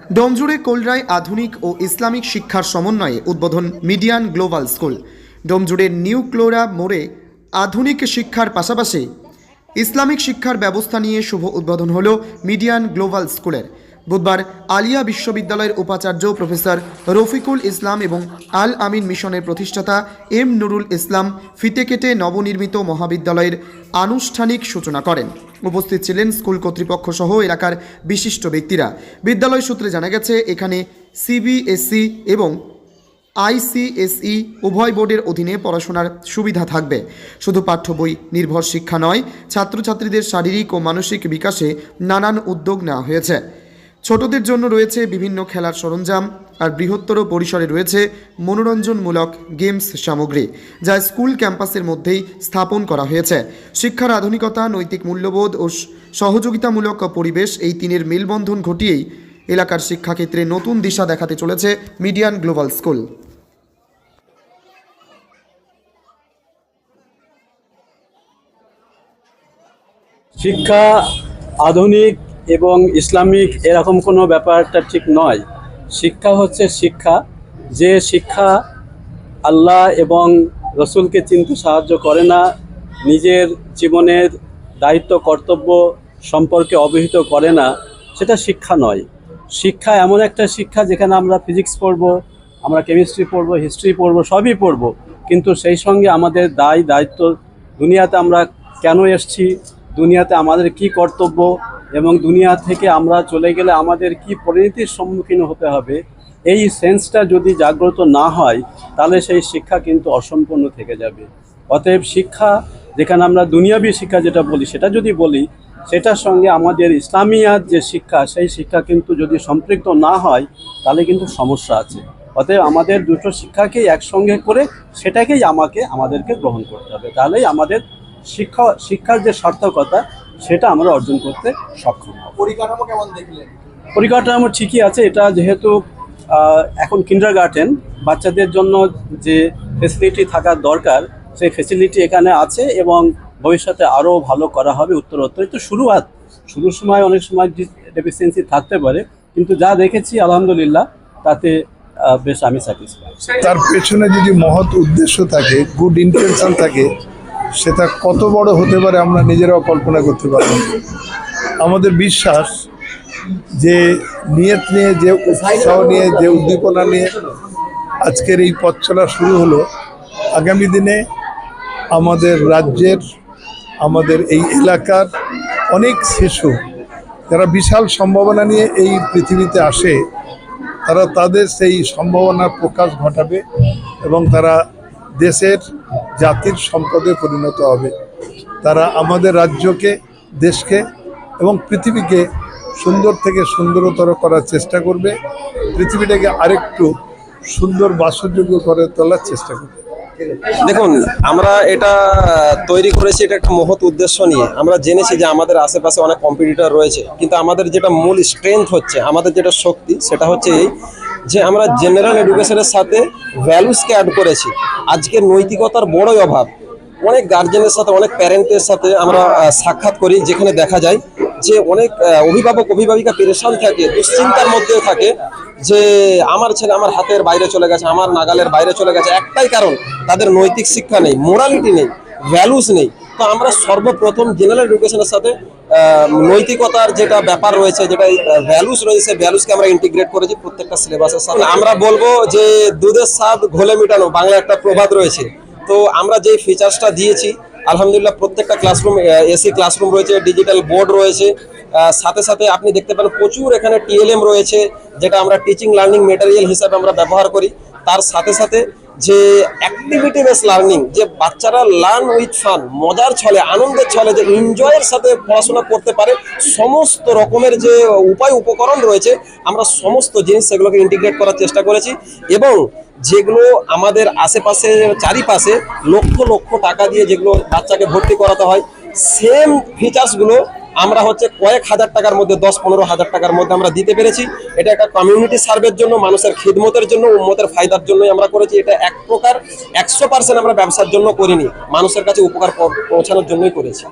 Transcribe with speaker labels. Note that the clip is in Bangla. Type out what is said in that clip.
Speaker 1: ডোমজুড়ে কোলরায় আধুনিক ও ইসলামিক শিক্ষার সমন্বয়ে উদ্বোধন মিডিয়ান গ্লোবাল স্কুল। ডোমজুড়ের নিউ ক্লোরা মোড়ে আধুনিক শিক্ষার পাশাপাশি ইসলামিক শিক্ষার ব্যবস্থা নিয়ে শুভ উদ্বোধন হল মিডিয়ান গ্লোবাল স্কুলের। বুধবার আলিয়া বিশ্ববিদ্যালয়ের উপাচার্য প্রফেসর রফিকুল ইসলাম এবং আল আমিন মিশনের প্রতিষ্ঠাতা এম নুরুল ইসলাম ফিতে কেটে নবনির্মিত মহাবিদ্যালয়ের আনুষ্ঠানিক সূচনা করেন। উপস্থিত ছিলেন স্কুল কর্তৃপক্ষ সহ এলাকার বিশিষ্ট ব্যক্তিরা। বিদ্যালয় সূত্রে জানা গেছে, এখানে সিবিএসই এবং আইসিএসই উভয় বোর্ডের অধীনে পড়াশোনার সুবিধা থাকবে। শুধু পাঠ্য বই নির্ভর শিক্ষা নয়, ছাত্রছাত্রীদের শারীরিক ও মানসিক বিকাশে নানান উদ্যোগ নেওয়া হয়েছে। ছোটদের জন্য রয়েছে বিভিন্ন খেলার সরঞ্জাম, আর বৃহত্তর পরিসরে রয়েছে মনোরঞ্জনমূলক গেমস সামগ্রী, যা স্কুল ক্যাম্পাসের মধ্যেই স্থাপন করা হয়েছে। শিক্ষার আধুনিকতা, নৈতিক মূল্যবোধ ও সহযোগিতামূলক পরিবেশ এই তিনের মেলবন্ধন ঘটিয়েই এলাকার শিক্ষাক্ষেত্রে নতুন দিশা দেখাতে চলেছে মিডিয়ান গ্লোবাল স্কুল।
Speaker 2: শিক্ষা আধুনিক এবং ইসলামিক এরকম কোনো ব্যাপারটা ঠিক নয়। শিক্ষা হচ্ছে শিক্ষা। যে শিক্ষা আল্লাহ এবং রসুলকে চিনতে সাহায্য করে না, নিজের জীবনের দায়িত্ব, কর্তব্য সম্পর্কে অবহিত করে না, সেটা শিক্ষা নয়। শিক্ষা এমন একটা শিক্ষা যেখানে আমরা ফিজিক্স পড়ব, আমরা কেমিস্ট্রি পড়ব, হিস্ট্রি পড়ব, সবই পড়ব। কিন্তু সেই সঙ্গে আমাদের দায়, দায়িত্ব, দুনিয়াতে আমরা কেন এসছি, দুনিয়াতে আমাদের কি কর্তব্য এবং দুনিয়া থেকে আমরা চলে গেলে আমাদের কি পরিণতির সম্মুখীন হতে হবে, এই সেন্সটা যদি জাগ্রত না হয়, তাহলে সেই শিক্ষা কিন্তু অসম্পূর্ণ থেকে যাবে। অতএব শিক্ষা, যেখানে আমরা দুনিয়াবী শিক্ষা যেটা বলি, সেটা যদি বলি, সেটার সঙ্গে আমাদের ইসলামিয়াত যে শিক্ষা, সেই শিক্ষা কিন্তু যদি সম্পৃক্ত না হয়, তাহলে কিন্তু সমস্যা আছে। অতএব আমাদের দুটো শিক্ষাকেই একসঙ্গে করে, সেটাকেই আমাকে, আমাদেরকে গ্রহণ করতে হবে। তাহলেই আমাদের শিক্ষা, শিক্ষার যে সার্থকতা সেটা আমরা অর্জন করতে সক্ষম
Speaker 3: পরিকাঠামো কেমন দেখলেন?
Speaker 2: পরিকাঠামো ঠিকই আছে এটা যেহেতু এখন কিন্ডার গার্ডেন বাচ্চাদের জন্য যে ফেসিলিটি থাকার দরকার সেই ফেসিলিটি এখানে আছে এবং ভবিষ্যতে আরও ভালো করা হবে উত্তরোত্তর। তো শুরুয়াত শুরুর সময় অনেক সময় ডেফিসিয়েন্সি থাকতে পারে কিন্তু যা দেখেছি আলহামদুলিল্লাহ তাতে বেশ আমি স্যাটিসফাই
Speaker 4: তার পেছনে যদি মহৎ উদ্দেশ্য থাকে গুড ইন্টেনশন থাকে সেটা কত বড় হতে পারে আমরা নিজেরাও কল্পনা করতে পারব আমাদের বিশ্বাস যে নিয়ত নিয়ে, যে উৎসাহ নিয়ে, যে উদ্দীপনা নিয়ে আজকের এই পথ চলা শুরু হলো, আগামী দিনে আমাদের রাজ্যের, আমাদের এই এলাকার অনেক শিশু যারা বিশাল সম্ভাবনা নিয়ে এই পৃথিবীতে আসে, তারা তাদের সেই সম্ভাবনার প্রকাশ ঘটাবে এবং তারা দেশের জাতির সম্পদে পরিণত হবে। তারা আমাদের রাজ্যকে, দেশকে এবং পৃথিবীকে সুন্দর থেকে সুন্দরতর করার চেষ্টা করবে। পৃথিবীটাকে আরেকটু সুন্দর বাসযোগ্য করে তোলার চেষ্টা করবে।
Speaker 5: দেখুন, আমরা এটা তৈরি করেছি, এটা একটা মহৎ উদ্দেশ্য নিয়ে। আমরা জেনেছি যে আমাদের আশেপাশে অনেক কম্পিটিটর রয়েছে, কিন্তু আমাদের যেটা মূল স্ট্রেংথ হচ্ছে, আমাদের যেটা শক্তি, সেটা হচ্ছে এই যে আমরা জেনারেল এডুকেশনের সাথে ভ্যালুসকে অ্যাড করেছি। আজকের নৈতিকতার বড়ই অভাব। অনেক গার্জেনের সাথে, অনেক প্যারেন্টের সাথে আমরা সাক্ষাৎ করি, যেখানে দেখা যায় যে অনেক অভিভাবক, অভিভাবিকা পেরেশান থাকে, দুশ্চিন্তার মধ্যে থাকে যে আমার ছেলে আমার হাতের বাইরে চলে গেছে, আমার নাগালের বাইরে চলে গেছে। একটাই কারণ, তাদের নৈতিক শিক্ষা নেই মোরালিটি নেই ভ্যালুস নেই। তো আমরা সর্বপ্রথম জেনারেল এডুকেশনের সাথে নৈতিকতার যেটা ব্যাপার রয়েছে, যেটা ভ্যালুস রয়েছে, সেই ভ্যালুসকে আমরা ইন্টিগ্রেট করেছি প্রত্যেকটা সিলেবাসের সাথে। আমরা বলব যে দুধের স্বাদ ঘোলে মেটানো, বাংলা একটা প্রবাদ রয়েছে। তো আমরা যে ফিচার্সটা দিয়েছি, আলহামদুলিল্লাহ প্রত্যেকটা ক্লাসরুম এসি ক্লাসরুম রয়েছে ডিজিটাল বোর্ড রয়েছে সাথে সাথে আপনি দেখতে পারেন প্রচুর এখানে টিএলএম রয়েছে, যেটা আমরা টিচিং লার্নিং মেটেরিয়াল হিসাবে আমরা ব্যবহার করি। তার সাথে সাথে যে অ্যাক্টিভিটি বেস লার্নিং যে বাচ্চারা লার্ন উইথ ফান মজার ছলে, আনন্দের ছলে, যে এনজয়ের সাথে পড়াশোনা করতে পারে, সমস্ত রকমের যে উপায় উপকরণ রয়েছে, আমরা সমস্ত জিনিস সেগুলোকে ইন্টিগ্রেট করার চেষ্টা করেছি এবং যেগুলো আমাদের আশেপাশে চারিপাশে লক্ষ লক্ষ টাকা দিয়ে যেগুলো বাচ্চাকে ভর্তি করাতে হয় সেম ফিচার্সগুলো আমরা হচ্ছে কয়েক হাজার টাকার মধ্যে, দশ পনেরো হাজার টাকার মধ্যে আমরা দিতে পেরেছি। এটা একটা কমিউনিটি সার্ভের জন্য, মানুষের খিদমতের জন্য উন্মতের ফায়দার জন্যই আমরা করেছি। এটা এক প্রকার, একশো পার্সেন্ট আমরা ব্যবসার জন্য করিনি। মানুষের কাছে উপকার পৌঁছানোর জন্যই করেছি।